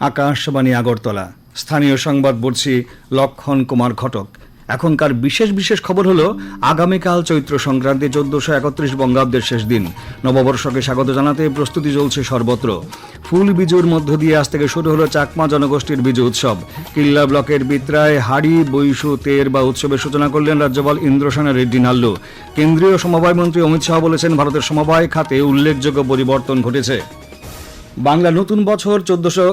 আকাশবাণী আগরতলা। স্থানীয় সংবাদ বলছি লক্ষণ কুমার ঘটক। এখনকার বিশেষ বিশেষ খবর হলো, আগামীকাল চৈত্র সংক্রান্তি চোদ্দশো একত্রিশ বঙ্গাব্দের শেষ দিন। নববর্ষকে স্বাগত জানাতে প্রস্তুতি চলছে সর্বত্র। ফুল বিজুর মধ্য দিয়ে আজ থেকে শুরু হলো চাকমা জনগোষ্ঠীর বিজু উৎসব। কিল্লা ব্লকের বিত্রায় হাড়ি, বৈশু, তের বা উৎসবের সূচনা করলেন রাজ্যপাল ইন্দ্রসেনা রেড্ডি নাল্লু। কেন্দ্রীয় সমবায় মন্ত্রী অমিত শাহ বলেছেন, ভারতের সমবায় খাতে উল্লেখযোগ্য পরিবর্তন ঘটেছে। বাংলা নতুন বছর চোদ্দশো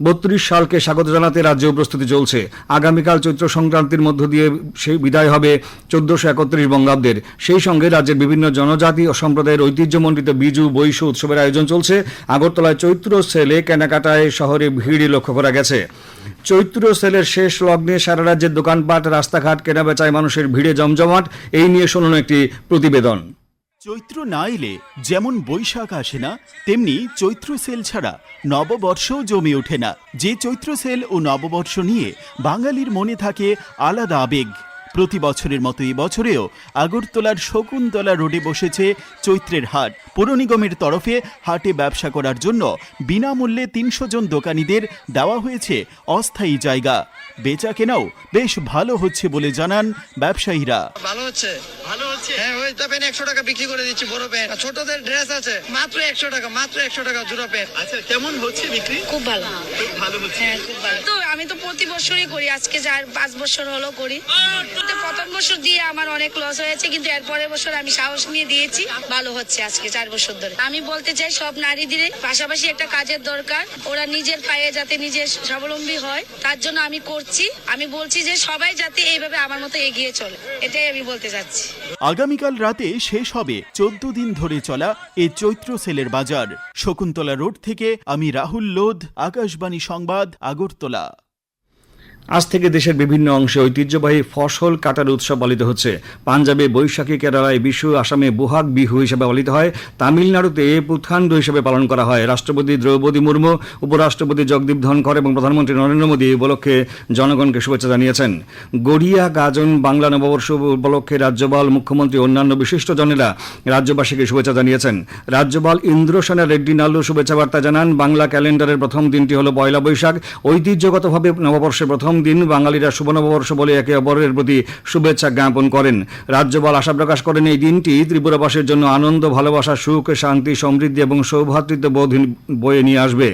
বত্রিশ সালকে স্বাগত জানাতে রাজ্যেও প্রস্তুতি চলছে। আগামীকাল চৈত্র সংক্রান্তির মধ্য দিয়ে সেই বিদায় হবে চোদ্দশো একত্রিশ বঙ্গাব্দের। সেই সঙ্গে রাজ্যের বিভিন্ন জনজাতি ও সম্প্রদায়ের ঐতিহ্যমণ্ডিত বিজু, বৈশু উৎসবের আয়োজন চলছে। আগরতলায় চৈত্র সেলে কেনাকাটায় শহরে ভিড় লক্ষ্য করা গেছে। চৈত্র সেলের শেষ লগ্নে সারা রাজ্যের দোকানপাট, রাস্তাঘাট, কেনাবেচায় মানুষের ভিড়ে জমজমাট, এই নিয়ে শুনুন একটি প্রতিবেদন। চৈত্র না এলে যেমন বৈশাখ আসে না, তেমনি চৈত্র সেল ছাড়া নববর্ষও জমে ওঠে না। যে চৈত্র সেল ও নববর্ষ নিয়ে বাঙালির মনে থাকে আলাদা আবেগ। প্রতি বছরের মতো বছরেও আগরতলার শকুন্তলা রোডে বসেছে চৈত্রের হাট। পৌর নিগমের তরফে হাটে ব্যবসা করার জন্য বিনামূল্যে তিনশো জন দোকানীদের দেওয়া হয়েছে অস্থায়ী জায়গা। বেচা কেনাও বেশ ভালো হচ্ছে বলে জানান ব্যবসায়ীরা। ভালো হচ্ছে? ভালো হচ্ছে। হ্যাঁ ওইটা প্যান্ট একশো টাকা বিক্রি করে দিচ্ছি বড় প্যান্ট আর ছোটদের ড্রেস আছে মাত্র একশো টাকা মাত্র একশো টাকা জোড়া প্যান্ট আচ্ছা কেমন হচ্ছে বিক্রি? খুব ভালো। খুব ভালো হচ্ছে। হ্যাঁ খুব ভালো। তো আমি তো প্রতি বছরই করি আজকে যার পাঁচ বছর হলো করি। তো প্রথম বছর দিয়ে আমার অনেক লস হয়েছে কিন্তু এর পরের বছর আমি সাহস নিয়ে দিয়েছি ভালো হচ্ছে আজকে চার বছর ধরে। আমি বলতে চাই সব নারীদের পাশাপাশি একটা কাজের দরকার ওরা নিজের পায়ে যাতে নিজে স্বাবলম্বী হয় তার জন্য আমি করছি। আমি বলছি যে সবাই যাতে এইভাবে আমার মতো এগিয়ে চলে। এটাই আমি বলতে চাচ্ছি আগামীকাল রাতে শেষ হবে চোদ্দ দিন ধরে চলা এ চৈত্র সেলের বাজার। শকুন্তলা রোড থেকে আমি রাহুল লোধ, আকাশবাণী সংবাদ, আগরতলা। আজ থেকে দেশের বিভিন্ন অংশে ঐতিহ্যবাহী ফসল কাটার উৎসব পালিত হচ্ছে। পাঞ্জাবে, বৈশাখী কেরালায় বিশু আসামে বোহাগ বিহু হিসেবে পালিত হয়। তামিলনাড়ুতে পুথান্ডু হিসেবে পালন করা হয়। রাষ্ট্রপতি দ্রৌপদী মুর্মু, উপরাষ্ট্রপতি জগদীপ ধনখড় এবং প্রধানমন্ত্রী নরেন্দ্র মোদী উপলক্ষে জনগণকে শুভেচ্ছা জানিয়েছেন। গড়িয়া, গাজন, বাংলা নববর্ষ উপলক্ষে রাজ্যপাল, মুখ্যমন্ত্রী অন্যান্য বিশিষ্টজনেরা রাজ্যবাসীকে শুভেচ্ছা জানিয়েছেন। রাজ্যপাল ইন্দ্রসেনা রেড্ডি নাল্লু শুভেচ্ছা বার্তা জানান। বাংলা ক্যালেন্ডারের প্রথম দিনটি হল পয়লা বৈশাখ। ঐতিহ্যগতভাবে নববর্ষের প্রথম দিন বাঙালিরা শুভ নববর্ষ বলে একে অপরের প্রতি শুভেচ্ছা জ্ঞাপন করেন। রাজ্যপাল আশা প্রকাশ করেন এই দিনটি ত্রিপুরাবাসীর জন্য আনন্দ, ভালোবাসা, সুখ, শান্তি, সমৃদ্ধি এবং সৌভ্রাতৃত্ব বোধ বয়ে নিয়ে আসবে।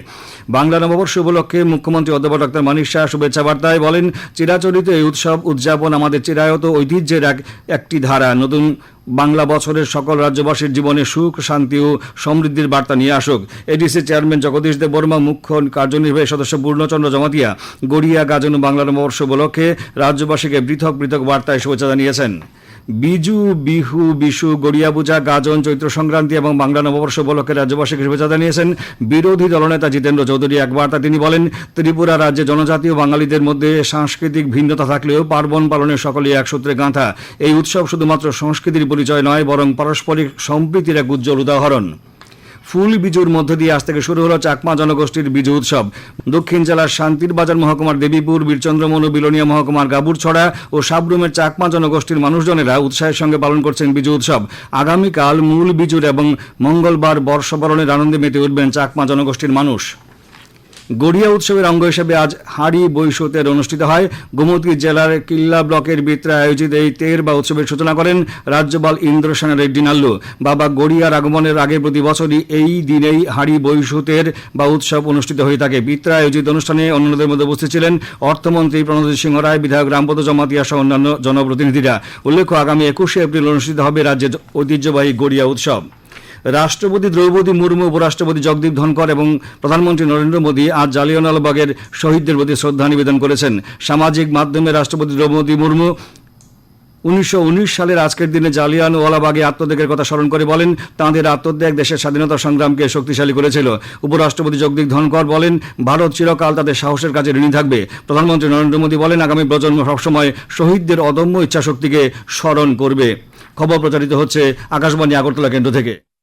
বাংলা নববর্ষ উপলক্ষে মুখ্যমন্ত্রী অধ্যাপক ডক্টর মানিক শাহ শুভেচ্ছা বার্তায় বলেন, চিরাচরিত এই উৎসব, উদযাপন আমাদের চিরায়ত ঐতিহ্যের এক একটি ধারা। নতুন বাংলা বছরের সকল রাজ্যবাসীর জীবনে সুখ, শান্তি ও সমৃদ্ধির বার্তা নিয়ে আসুক। এডিসি চেয়ারম্যান জগদীশ দেব বর্মা, মুখ্য কার্যনির্বাহী সদস্য পূর্ণচন্দ্র জমাতিয়া, গড়িয়া গাজন বাংলা নববর্ষ উপলক্ষে রাজ্যবাসীকে পৃথক পৃথক বার্তায় শুভেচ্ছা জানিয়েছেন। বিজু, বিহু, বিশু গড়িয়াবুজা গাজন, চৈত্র সংক্রান্তি এবং বাংলা নববর্ষ উপলক্ষে রাজ্যবাসীকে শুভেচ্ছা জানিয়েছেন বিরোধী দলনেতা জিতেন্দ্র চৌধুরী এক বার্তা তিনি বলেন, ত্রিপুরা রাজ্যে জনজাতীয় বাঙালিদের মধ্যে সাংস্কৃতিক ভিন্নতা থাকলেও পার্বণ পালনে সকলে এক সূত্রে গাঁথা। এই উৎসব শুধুমাত্র সংস্কৃতির পরিচয় নয়, বরং পারস্পরিক সম্প্রীতির এক উজ্জ্বল উদাহরণ। ফুল বিজুর মধ্য দিয়ে আজ থেকে শুরু হলো চাকমা জনগোষ্ঠীর বিজু উৎসব। দক্ষিণ জেলার শান্তির বাজার মহকুমার দেবীপুর, বীরচন্দ্রমৌলু, বিলনিয়া মহকুমার গাবুরছড়া ও সাবরুমের চাকমা জনগোষ্ঠীর মানুষজনেরা উৎসাহের সঙ্গে পালন করছেন বিজু উৎসব। আগামীকাল মূল বিজুর এবং মঙ্গলবার বর্ষবরণের আনন্দে মেতে উঠবেন চাকমা জনগোষ্ঠীর মানুষ। গড়িয়া উৎসবের অঙ্গ হিসেবে আজ হাড়ি বৈশতের অনুষ্ঠিত হয়। গোমতী জেলার কিল্লা ব্লকের বিত্রা আয়োজিত এই তের বা উৎসবের সূচনা করেন রাজ্যপাল ইন্দ্রসেনা রেড্ডি নাল্লু বাবা গড়িয়ার আগমনের আগে প্রতি বছরই এই দিনেই হাড়ি বৈশতের বা উৎসব অনুষ্ঠিত হয়ে থাকে। বিত্রা আয়োজিত অনুষ্ঠানে অন্যদের মধ্যে উপস্থিত ছিলেন অর্থমন্ত্রী প্রণজিৎ সিংহ রায়, বিধায়ক রামপদ জমাতিয়া সহ অন্যান্য জনপ্রতিনিধিরা। উল্লেখ্য, আগামী একুশে এপ্রিল অনুষ্ঠিত হবে রাজ্যের ঐতিহ্যবাহী গড়িয়া উৎসব। রাষ্ট্রপতি দ্রৌপদী মুর্মু, উপরাষ্ট্রপতি জগদীপ ধনকর এবং প্রধানমন্ত্রী নরেন্দ্র মোদী আজ জালিয়ানওয়ালাবাগের শহীদদের প্রতি শ্রদ্ধা নিবেদন করেছেন। সামাজিক মাধ্যমে রাষ্ট্রপতি দ্রৌপদী মুর্মু উনিশশো উনিশ সালের আজকের দিনে জালিয়ানওয়ালাবাগে আত্মত্যাগের কথা স্মরণ করে বলেন, তাঁদের আত্মত্যাগ দেশের স্বাধীনতা সংগ্রামকে শক্তিশালী করেছিল। উপরাষ্ট্রপতি জগদীপ ধনকর বলেন, ভারত চিরকাল তাদের সাহসের কাছে ঋণী থাকবে। প্রধানমন্ত্রী নরেন্দ্র মোদী বলেন, আগামী প্রজন্ম সবসময় শহীদদের অদম্য ইচ্ছাশক্তিকে স্মরণ করবে। খবর প্রচারিত হচ্ছে আকাশবাণী আগরতলা কেন্দ্র থেকে।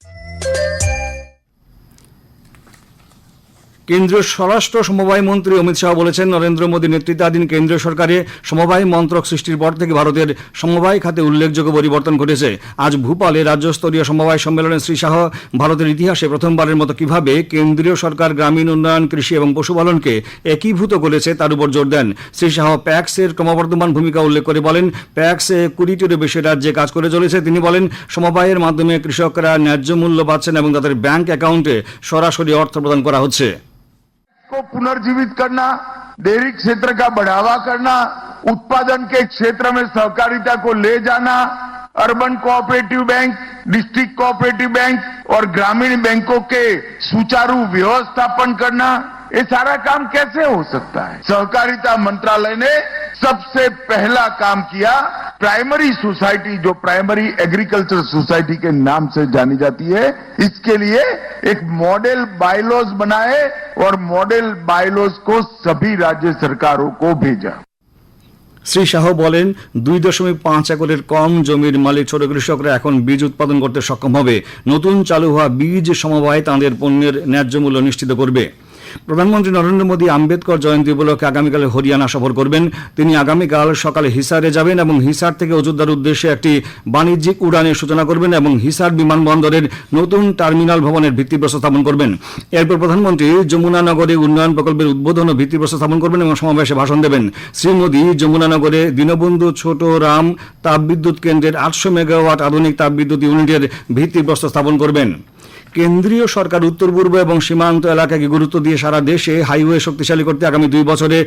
কেন্দ্রীয় স্বরাষ্ট্র সমবায় মন্ত্রী অমিত শাহ বলেছেন, নরেন্দ্র মোদী নেতৃত্বাধীন কেন্দ্রীয় সরকারে সমবায় মন্ত্রক সৃষ্টির পর থেকে ভারতের সমবায় খাতে উল্লেখযোগ্য পরিবর্তন ঘটেছে। আজ ভূপালে রাজ্যস্তরীয় সমবায় সম্মেলনে শ্রী শাহ ভারতের ইতিহাসে প্রথমবারের মতো কীভাবে কেন্দ্রীয় সরকার, গ্রামীণ উন্নয়ন, কৃষি এবং পশুপালনকে একীভূত করেছে তার উপর জোর দেন। শ্রী শাহ প্যাক্সের ক্রমবর্ধমান ভূমিকা উল্লেখ করে বলেন, প্যাক্সে কুড়িটিরও বেশি রাজ্যে কাজ করে চলেছে। তিনি বলেন, সমবায়ের মাধ্যমে কৃষকরা ন্যায্য মূল্য পাচ্ছেন এবং তাদের ব্যাংক অ্যাকাউন্টে সরাসরি অর্থ প্রদান করা হচ্ছে। को पुनर्जीवित करना, डेयरी क्षेत्र का बढ़ावा करना, उत्पादन के क्षेत्र में सहकारिता को ले जाना, urban cooperative bank, district cooperative bank और ग्रामीण बैंकों के सुचारू व्यवस्थापन करना ये सारा काम कैसे हो सकता है सहकारिता मंत्रालय ने सबसे पहला काम किया प्राइमरी सोसाइटी जो प्राइमरी एग्रीकल्चर सोसाइटी के नाम से जानी जाती है इसके लिए एक मॉडल बायलॉज बनाए और मॉडल बायलॉज को सभी राज्य सरकारों को भेजा শ্রী শাহ বলেন দুই দশমিক পাঁচ একরের কম জমির মালিক ছোট কৃষকরা এখন বীজ উৎপাদন করতে সক্ষম হবে নতুন চালু হওয়া বীজ সমবায় তাঁদের পণ্যের ন্যায্য মূল্য নিশ্চিত করবে প্রধানমন্ত্রী নরেন্দ্র মোদী আম্বেদকর জয়ন্তী উপলক্ষে আগামীকাল হরিয়ানা সফর করবেন। তিনি আগামীকাল সকালে হিসারে যাবেন এবং হিসার থেকে অযোধ্যার উদ্দেশ্যে একটি বাণিজ্যিক উড়ানের সূচনা করবেন এবং হিসার বিমানবন্দরের নতুন টার্মিনাল ভবনের ভিত্তিপ্রস্তর স্থাপন করবেন। এরপর প্রধানমন্ত্রী যমুনানগরে উন্নয়ন প্রকল্পের উদ্বোধন ও ভিত্তিপ্রস্তর স্থাপন করবেন এবং সমাবেশে ভাষণ দেবেন। শ্রী মোদী যমুনানগরে দীনবন্ধু ছোট রাম তাপবিদ্যুৎ কেন্দ্রের আটশো মেগাওয়াট আধুনিক তাপবিদ্যুৎ ইউনিটের ভিত্তিপ্রস্তর স্থাপন করবেন। কেন্দ্রীয় সরকার উত্তর, পূর্ব এবং সীমান্ত এলাকাকে গুরুত্ব দিয়ে সারা দেশে হাইওয়ে শক্তিশালী করতে আগামী দুই বছরে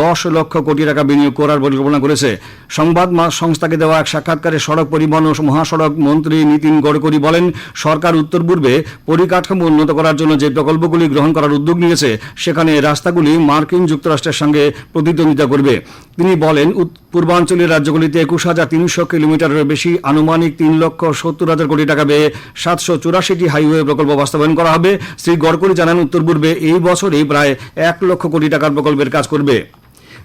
দশ লক্ষ কোটি টাকা বিনিয়োগ করার পরিকল্পনা করেছে। সংবাদ সংস্থাকে দেওয়া এক সাক্ষাৎকারে সড়ক পরিবহন ও মহাসড়ক মন্ত্রী নীতিন গডকরি বলেন, সরকার উত্তর, পূর্বে পরিকাঠামো উন্নত করার জন্য যে প্রকল্পগুলি গ্রহণ করার উদ্যোগ নিয়েছে, সেখানে রাস্তাগুলি মার্কিন যুক্তরাষ্ট্রের সঙ্গে প্রতিদ্বন্দ্বিতা করবে। তিনি বলেন পূর্বাঞ্চলের রাজ্যগুলিতে একুশ হাজার তিনশো কিলোমিটারের বেশি আনুমানিক তিন লক্ষ সত্তর হাজার কোটি টাকা ব্যয়ে সাতশো চুরাশিটি হাইওয়ে প্রকল্প বাস্তবায়ন করা হবে। শ্রী গডকরি জানান, উত্তর পূর্বে এই বছরই প্রায় এক লক্ষ কোটি টাকার প্রকল্পের কাজ করবে।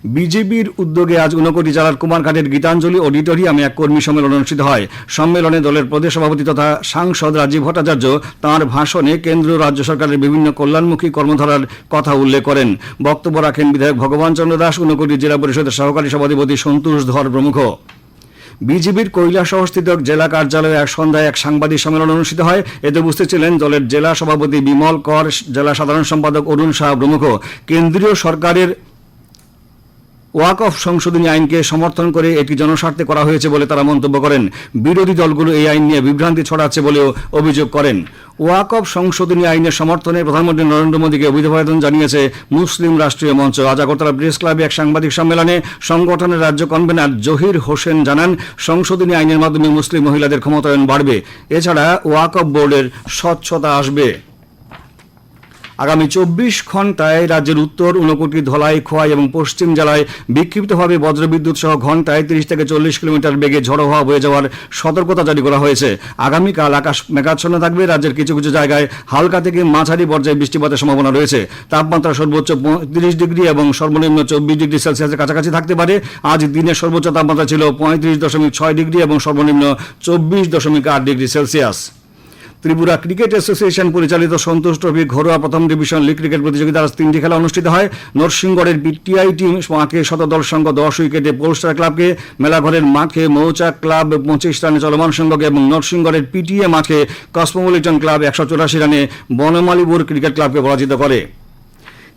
বিজেপির উদ্যোগে আজ ঊনকোটি জেলার কুমারঘাটের গীতাঞ্জলি অডিটোরিয়ামে এক কর্মী সম্মেলন অনুষ্ঠিত হয়। সম্মেলনে দলের প্রদেশ সভাপতি তথা সাংসদ রাজীব ভট্টাচার্য তাঁর ভাষণে কেন্দ্র রাজ্য সরকারের বিভিন্ন কল্যাণমুখী কর্মধারার কথা উল্লেখ করেন। বক্তব্য রাখেন বিধায়ক ভগবান চন্দ্র দাস, ঊনকোটি জেলা পরিষদের সহকারী সভাধিপতি সন্তোষ ধর প্রমুখ। বিজেপির কৈলাসহস্থিত জেলা কার্যালয়ে এক সন্ধ্যায় এক সাংবাদিক সম্মেলন অনুষ্ঠিত হয়। এতে উপস্থিত ছিলেন দলের জেলা সভাপতি বিমল কর, জেলা সাধারণ সম্পাদক অরুণ শাহ প্রমুখ। কেন্দ্রীয় সরকারের ওয়াক অফ সংশোধনী আইনকে সমর্থন করে এটি জনস্বার্থে করা হয়েছে বলে তারা মন্তব্য করেন। বিরোধী দলগুলো এই আইন নিয়ে বিভ্রান্তি ছড়াচ্ছে বলেও অভিযোগ করেন। ওয়াক অফ সংশোধনী আইনের সমর্থনে প্রধানমন্ত্রী নরেন্দ্র মোদীকে অভিবাদন জানিয়েছে মুসলিম রাষ্ট্রীয় মঞ্চ। আজ আগরতলা প্রেস ক্লাবে এক সাংবাদিক সম্মেলনে সংগঠনের রাজ্য কনভেনার জহির হোসেন জানান, সংশোধনী আইনের মাধ্যমে মুসলিম মহিলাদের ক্ষমতায়ন বাড়বে। এছাড়া ওয়াক অফ বোর্ডের স্বচ্ছতা আসবে। আগামী চব্বিশ ঘন্টায় রাজ্যের উত্তর, ঊনকোটি ধলাই, খোয়াই এবং পশ্চিম জেলায় বিক্ষিপ্তভাবে বজ্রবিদ্যুৎ সহ ঘন্টায় তিরিশ থেকে চল্লিশ কিলোমিটার বেগে ঝড়ো হওয়া বয়ে যাওয়ার সতর্কতা জারি করা হয়েছে। আগামীকাল আকাশ মেঘাচ্ছন্ন থাকবে। রাজ্যের কিছু কিছু জায়গায় হালকা থেকে মাঝারি পর্যায়ে বৃষ্টিপাতের সম্ভাবনা রয়েছে। তাপমাত্রা সর্বোচ্চ পঁয়ত্রিশ ডিগ্রি এবং সর্বনিম্ন চব্বিশ ডিগ্রি সেলসিয়াসের কাছাকাছি থাকতে পারে। আজ দিনের সর্বোচ্চ তাপমাত্রা ছিল পঁয়ত্রিশ দশমিক ছয় ডিগ্রি এবং সর্বনিম্ন চব্বিশ দশমিক আট degree Celsius. Tripura cricket association পরিচালিত সন্তোষ ট্রফি ঘরোয়া প্রথম ডিভিশন লিগ ক্রিকেট প্রতিযোগিতার আজ তিনটি খেলা অনুষ্ঠিত হয়। নরসিংগড়ের বিটিআই টিম মাঠে শতদল সংঘ দশ উইকেটে পোলস্টার ক্লাবকে, মেলাঘরের মাঠে মৌচাক ক্লাব পঁচিশ রানে চলমান সংঘকে এবং নরসিংগড়ের পিটিএ মাঠে কসমোপলিটন ক্লাব একশো চুরাশি রানে বনমালীপুর ক্রিকেট ক্লাবকে পরাজিত করে।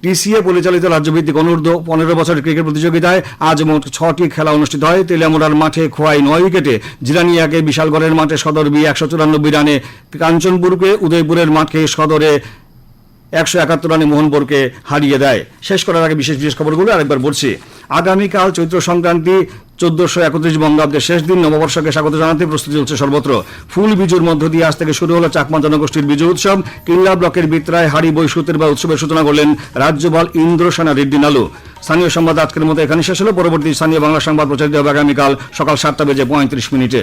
টিসিএ পরিচালিত রাজ্যভিত্তিক অনূর্ধ্ব পনেরো বছর ক্রিকেট প্রতিযোগিতায় আজ মোট ছটি খেলা অনুষ্ঠিত হয়। তেলিয়ামোড়ার মাঠে খোয়াই নয় উইকেটে জিরানিয়াকে বিশালগড়ের মাঠে সদর বি একশো চুরানব্বই রানে কাঞ্চনপুরকে, উদয়পুরের মাঠে সদরে একশো একাত্তর রানে মোহনপুরকে হারিয়ে দেয়। শেষ করার আগে বিশেষ বিশেষ খবরগুলো আরেকবার বলছি। আগামীকাল চৈত্র সংক্রান্তি চোদ্দশো একত্রিশ বঙ্গাব্দের শেষ দিন নববর্ষকে স্বাগত জানাতে প্রস্তুতি চলছে সর্বত্র। ফুল বিজুর মধ্য দিয়ে আজ থেকে শুরু হলো চাকমা জনগোষ্ঠীর বিজু উৎসব। কিল্লা ব্লকের বিত্রায় হারি বৈশুতের বা উৎসবের সূচনা করলেন রাজ্যপাল ইন্দ্র সেনা রেড্ডি নালু। স্থানীয় সংবাদ আজকের মতো এখানে শেষ হলো। পরবর্তী স্থানীয় বাংলা সংবাদ প্রচারিত হবে আগামীকাল সকাল সাতটা বেজে পঁয়ত্রিশ মিনিটে।